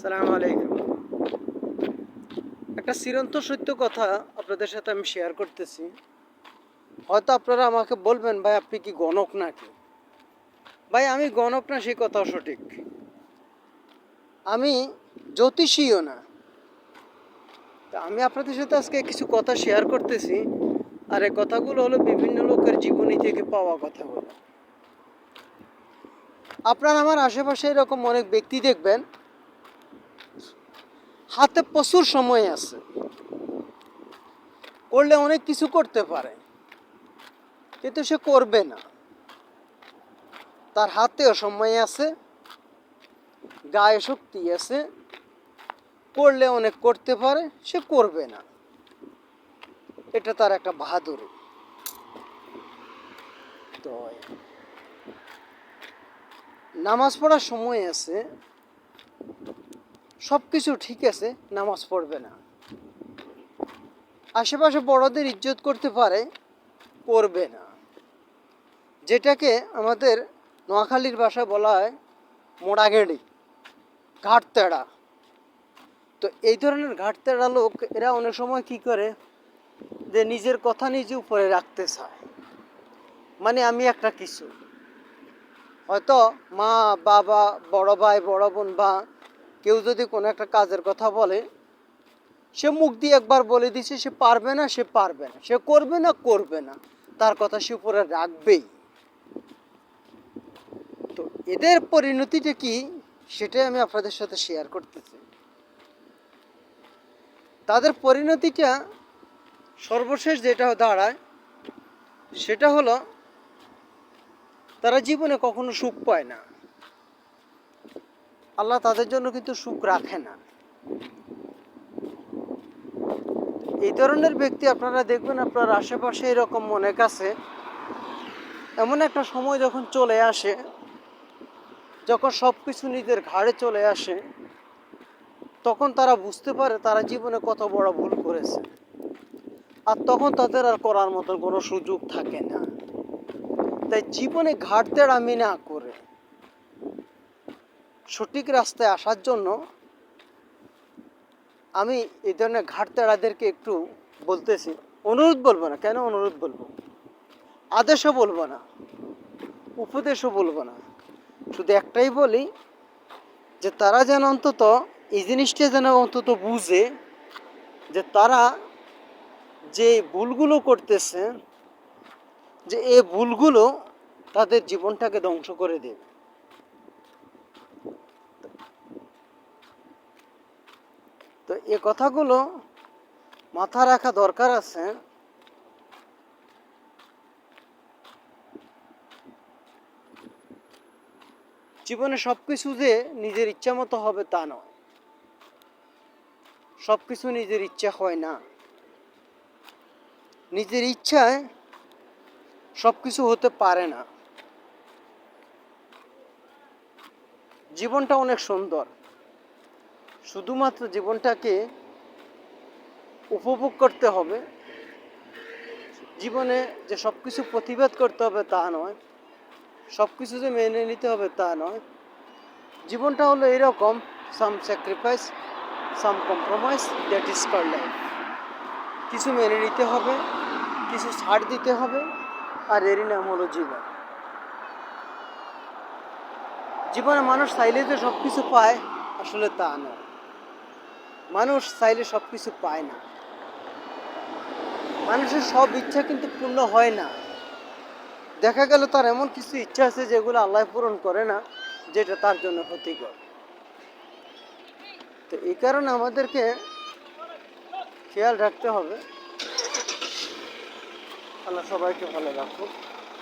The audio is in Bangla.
সালাম আলাইকুম। একটা চিরন্ত সত্য কথা আপনাদের সাথে আমি শেয়ার করতেছি। হয়তো আপনারা আমাকে বলবেন, ভাই, আপনি কি গণক নাকি? ভাই, আমি গণক না, সেই কথাও সঠিক। আমি জ্যোতিষীও না। তা আমি আপনাদের সাথে আজকে কিছু কথা শেয়ার করতেছি আর এই কথাগুলো হলো বিভিন্ন লোকের জীবনী থেকে পাওয়া কথাগুলো। আপনার আমার আশেপাশে এরকম অনেক ব্যক্তি দেখবেন হাতে প্রচুর সময় আছে। করলে অনেক কিছু করতে পারে, কিন্তু সে করবে না। তার হাতেও সময় আছে, গায়ে শক্তি আছে, করলে অনেক করতে পারে, সে করবে না। এটা তার একটা বাহাদুরি। তো নামাজ পড়ার সময় আছে সব কিছু ঠিক আছে, নামাজ পড়বে না। আশেপাশে বড়দের ইজ্জত করতে পারে করবে না। যেটাকে আমাদের নোয়াখালীর ভাষায় বলা হয় মোড়াগেড়ি ঘাটতেড়া। তো এই ধরনের ঘাটতেড়া লোক, এরা অনেক সময় কি করে? যে নিজের কথা নিজে উপরে রাখতে চায়। মানে আমি একটা কিছু। হয়তো মা, বাবা, বড় ভাই, বড় বোন বা কেউ যদি কোনো একটা কাজের কথা বলে, সে মুখ দিয়ে একবার বলে দিছে, সে পারবে না, সে পারবে না। সে করবে না করবে না। তার কথা সে উপরে রাখবেই। তো এদের পরিণতিটা কি, সেটাই আমি আপনাদের সাথে শেয়ার করতেছি। তাদের পরিণতিটা সর্বশেষ যেটা দাঁড়ায়, সেটা হলো, তারা জীবনে কখনো সুখ পায় না। আল্লাহ তাদের জন্য কিন্তু সুখ রাখে না। এই ধরনের ব্যক্তি আপনারা দেখবেন, আপনার আশেপাশে এরকম অনেক আছে। এমন একটা সময় যখন চলে আসে, যখন সব কিছু নিজের ঘাড়ে চলে আসে, তখন তারা বুঝতে পারে তারা জীবনে কত বড় ভুল করেছে। আর তখন তাদের আর করার মতন কোনো সুযোগ থাকে না। তাই জীবনে ঘাটতের আমি না করে। সঠিক রাস্তায় আসার জন্য আমি এই ধরনের ঘাটতেড়াদেরকে একটু বলতেছি। অনুরোধ বলব না, কেন অনুরোধ বলব? আদেশও বলব না, উপদেশও বলব না। শুধু একটাই বলি যে তারা যেন অন্তত এই জিনিসটা যেন অন্তত বুঝে যে তারা যে ভুলগুলো করতেছে, যে এই ভুলগুলো তাদের জীবনটাকে ধ্বংস করে দেবে। তো এ কথাগুলো মাথা রাখা দরকার আছে। জীবনে সব কিছু যে নিজের ইচ্ছা মতো হবে তা নয়। সব কিছু নিজের ইচ্ছা হয় না। নিজের ইচ্ছায় সব কিছু হতে পারে না। জীবনটা অনেক সুন্দর। শুধুমাত্র জীবনটাকে উপভোগ করতে হবে। জীবনে যে সব কিছু প্রতিবাদ করতে হবে তা নয় সব কিছু যে মেনে নিতে হবে তা নয়। জীবনটা হলো এরকম some sacrifice some compromise that is call life কিছু মেনে নিতে হবে, কিছু ছাড় দিতে হবে, আর এরই নাম হলো জীবন। জীবনে মানুষ চাইলে যে সব কিছু পায়, আসলে তা নয়। মানুষ চাইলে সব কিছু পায় না। মানুষের সব ইচ্ছা কিন্তু পূর্ণ হয় না। দেখা গেল তার এমন কিছু ইচ্ছা আছে যেগুলো আল্লাহ পূরণ করে না, যেটা তার জন্য ক্ষতিকর। তো এই কারণে আমাদেরকে খেয়াল রাখতে হবে। আল্লাহ সবাইকে ভালো রাখুক।